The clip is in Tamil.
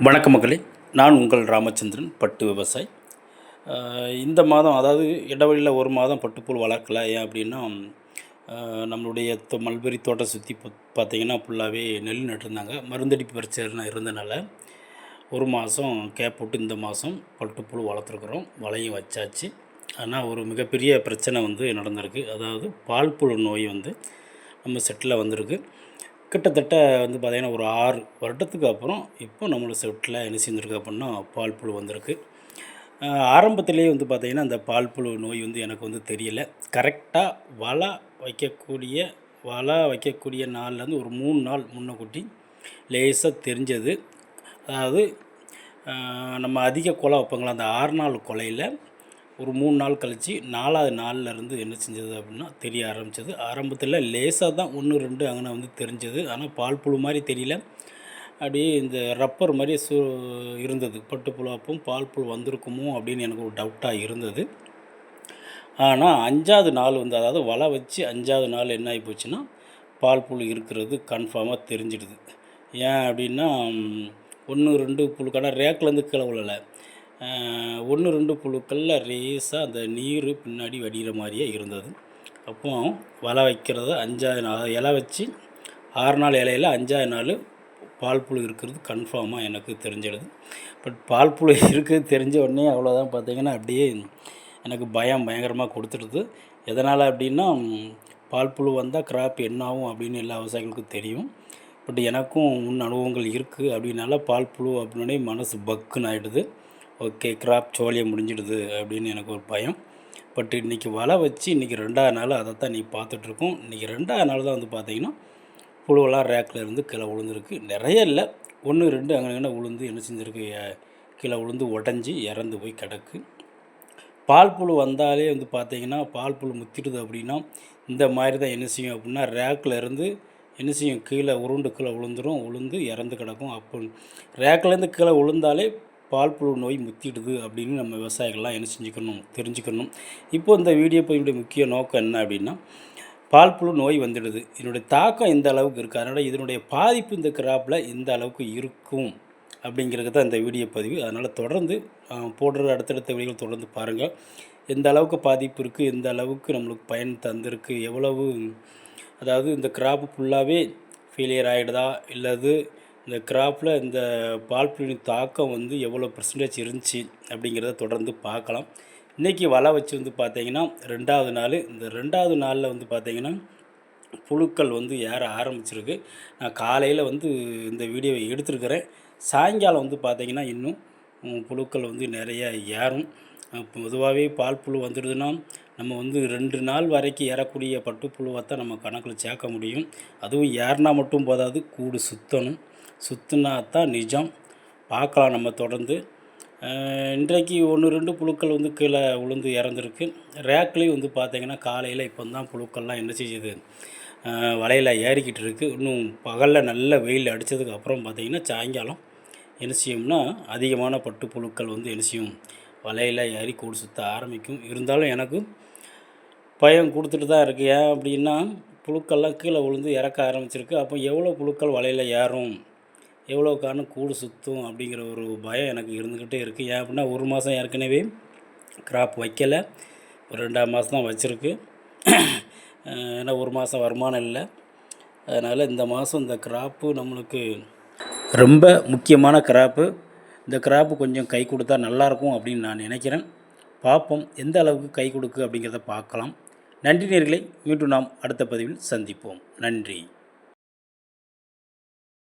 வணக்க மக்களே. நான் உங்கள் ராமச்சந்திரன் பட்டு விவசாயி. இந்த மாதம் அதாவது இடைவெளியில் ஒரு மாதம் பட்டுப்புழு வளர்க்கல. ஏன் அப்படின்னா நம்மளுடைய தோ- மல்பெரி தோட்டம் சுற்றி பார்த்திங்கன்னா ஃபுல்லாகவே நெல் நட்டுருந்தாங்க. மருந்தடிப்பு பிரச்சனை இருந்தனால ஒரு மாதம் கேப் போட்டு இந்த மாதம் பட்டுப்புழு வளர்த்துருக்குறோம். வலையும் வச்சாச்சு. ஆனால் ஒரு மிகப்பெரிய பிரச்சனை வந்து நடந்திருக்கு. அதாவது பால் புழு நோய் வந்து நம்ம செட்டில் வந்திருக்கு. கிட்டத்தட்ட வந்து பார்த்திங்கன்னா ஒரு ஆறு வருடத்துக்கு அப்புறம் இப்போ நம்மளோட செட்டில் என்ன செஞ்சுருக்கு அப்படின்னா பால் புழு வந்திருக்கு. ஆரம்பத்துலேயே ஆரம்பத்திலேயே வந்து பார்த்திங்கன்னா அந்த பால் புழு நோய் வந்து எனக்கு வந்து தெரியல. கரெக்டாக வலை வைக்கக்கூடிய வலை வைக்கக்கூடிய நாள்லேருந்து ஒரு மூணு நாள் முன்னக்கூட்டி லேசாக தெரிஞ்சது. அதாவது நம்ம அதிக கொலை வைப்பாங்களா அந்த ஆறு நாள் கொலையில் ஒரு மூணு நாள் கழித்து நாலாவது நாளில் இருந்து என்ன செஞ்சது அப்படின்னா தெரிய ஆரம்பித்தது ஆரம்பத்தில் லேசாக தான் ஒன்று ரெண்டு அங்கே வந்து தெரிஞ்சது. ஆனால் பால் புழு மாதிரி தெரியல. அப்படியே இந்த ரப்பர் மாதிரி சு இருந்தது. பட்டு புழாப்பும் பால் புழு வந்திருக்குமோ அப்படின்னு எனக்கு ஒரு டவுட்டாக இருந்தது. ஆனால் அஞ்சாவது நாள் வந்து அதாவது வலை வச்சு அஞ்சாவது நாள் என்ன ஆகி போச்சுன்னா பால் புழு இருக்கிறது கன்ஃபார்மாக தெரிஞ்சிடுது. ஏன் அப்படின்னா ஒன்று ரெண்டு புழுக்கான ரேக்லேருந்து கீழே விழலை. ஒன்று ரெண்டு புழுக்களில் ரேஸாக அந்த நீர் பின்னாடி வடிகிற மாதிரியே இருந்தது. அப்போ வலை வைக்கிறத அஞ்சாவது நாள் இலை வச்சு ஆறு நாள் இலையில அஞ்சாவது நாள் பால் புழு இருக்கிறது கன்ஃபார்மாக எனக்கு தெரிஞ்சிடுது. பட் பால் புழு இருக்குது தெரிஞ்ச உடனே அவ்வளோதான் பார்த்தீங்கன்னா அப்படியே எனக்கு பயம் பயங்கரமாக கொடுத்துடுது. எதனால் அப்படின்னா பால் புழு வந்தால் கிராப் என்ன ஆகும் அப்படின்னு எல்லா விவசாயிகளுக்கும் தெரியும். பட் எனக்கும் முன் அனுபவங்கள் இருக்குது அப்படின்னால பால் புழு அப்படின்னே மனசு பக்குன்னு ஆகிடுது ஓகே கிராப் சோழியை முடிஞ்சிடுது அப்படின்னு எனக்கு ஒரு பயம். பட் இன்றைக்கி வலை வச்சு இன்றைக்கி ரெண்டாவது நாள் அதை தான் இன்றைக்கி பார்த்துட்ருக்கோம். இன்றைக்கி ரெண்டாவது நாள் தான் வந்து பார்த்தீங்கன்னா புழுவெல்லாம் ரேக்கில் இருந்து கீழே விழுந்திருக்கு. நிறைய இல்லை. ஒன்று ரெண்டு அங்கே விழுந்து என்ன செஞ்சுருக்கு? கீழே விழுந்து உடஞ்சி இறந்து போய் கிடக்கு. பால் புழு வந்தாலே வந்து பார்த்தீங்கன்னா பால் புழு முத்திடுது அப்படின்னா இந்த மாதிரி தான் என்ன செய்யும் அப்படின்னா ரேக்கில் இருந்து என்ன செய்யும்? கீழே உருண்டு கீழே விழுந்துடும் உளுந்து இறந்து கிடக்கும். அப்போ ரேக்லேருந்து கீழே விழுந்தாலே பால் புழு நோய் முத்திடுது அப்படின்னு நம்ம விவசாயிகள்லாம் என்ன செஞ்சுக்கணும் தெரிஞ்சுக்கணும். இப்போ இந்த வீடியோ பதிவுடைய முக்கிய நோக்கம் என்ன அப்படின்னா பால் புழு நோய் வந்துடுது. இதனுடைய தாக்கம் இந்த அளவுக்கு இருக்குது அதனால் இதனுடைய பாதிப்பு இந்த கிராப்பில் இந்த அளவுக்கு இருக்கும் அப்படிங்கிறது தான் இந்த வீடியோ பதிவு. அதனால் தொடர்ந்து போடுற அடுத்தடுத்த வீடியோகள் தொடர்ந்து பாருங்கள் எந்த அளவுக்கு பாதிப்பு இருக்குது எந்த அளவுக்கு நம்மளுக்கு பயன் தந்திருக்கு எவ்வளவு அதாவது இந்த கிராப்பு ஃபுல்லாகவே ஃபெயிலியர் ஆகிடுதா இல்லது இந்த கிராப்பில் இந்த பால் புழுவின் தாக்கம் வந்து எவ்வளோ பர்சன்டேஜ் இருந்துச்சு அப்படிங்கிறத தொடர்ந்து பார்க்கலாம். இன்றைக்கி வலை வச்சு வந்து பார்த்தீங்கன்னா ரெண்டாவது நாள். இந்த ரெண்டாவது நாளில் வந்து பார்த்தீங்கன்னா புழுக்கள் வந்து ஏற ஆரம்பிச்சிருக்கு. நான் காலையில் வந்து இந்த வீடியோவை எடுத்துருக்கிறேன். சாயங்காலம் வந்து பார்த்தீங்கன்னா இன்னும் புழுக்கள் வந்து நிறைய ஏறும். பொதுவாகவே பால் புழு வந்துடுதுன்னா நம்ம வந்து ரெண்டு நாள் வரைக்கும் ஏறக்கூடிய பட்டுப்புழுவை தான் நம்ம கணக்கில் சேர்க்க முடியும். அதுவும் ஏறினா மட்டும் போதாது கூடு சுற்றணும் சுற்றினா தான் நிஜம். பார்க்கலாம் நம்ம தொடர்ந்து. இன்றைக்கு ஒன்று ரெண்டு புழுக்கள் வந்து கீழே விழுந்து இறந்துருக்கு. ரேக்லேயும் வந்து பார்த்திங்கன்னா காலையில் இப்போ தான் புழுக்கள்லாம் என்ன செய்யுது? வலையில் ஏறிக்கிட்டு இருக்குது இன்னும் பகலில் நல்ல வெயில் அடித்ததுக்கு அப்புறம் பார்த்திங்கன்னா சாயங்காலம் என்ன செய்யும்னா அதிகமான பட்டு புழுக்கள் வந்து என்ன செய்யும்? வலையில் ஏறி கூடு சுற்ற ஆரம்பிக்கும். இருந்தாலும் எனக்கு பயம் கொடுத்துட்டு தான் இருக்கு. ஏன் அப்படின்னா புழுக்கள்லாம் கீழே விழுந்து இறக்க ஆரம்பிச்சிருக்கு. அப்போ எவ்வளோ புழுக்கள் வலையில் ஏறும்? எவ்வளோ காரணம் கூடு சுற்றும் அப்படிங்கிற ஒரு பயம் எனக்கு இருந்துக்கிட்டே இருக்குது ஏன் அப்படின்னா ஒரு மாதம் ஏற்கனவே கிராப் வைக்கலை. ஒரு ரெண்டாம் மாதம் தான் வச்சுருக்கு. ஏன்னா ஒரு மாதம் வருமானம் இல்லை. அதனால் இந்த மாதம் இந்த கிராப்பு நம்மளுக்கு ரொம்ப முக்கியமான கிராப்பு இந்த கிராப்பு கொஞ்சம் கை கொடுத்தா நல்லாயிருக்கும் அப்படின்னு நான் நினைக்கிறேன். பார்ப்போம் எந்த அளவுக்கு கை கொடுக்கு அப்படிங்கிறத பார்க்கலாம். நன்றி நேர்களை மீண்டும் நாம் அடுத்த பதிவில் சந்திப்போம். நன்றி.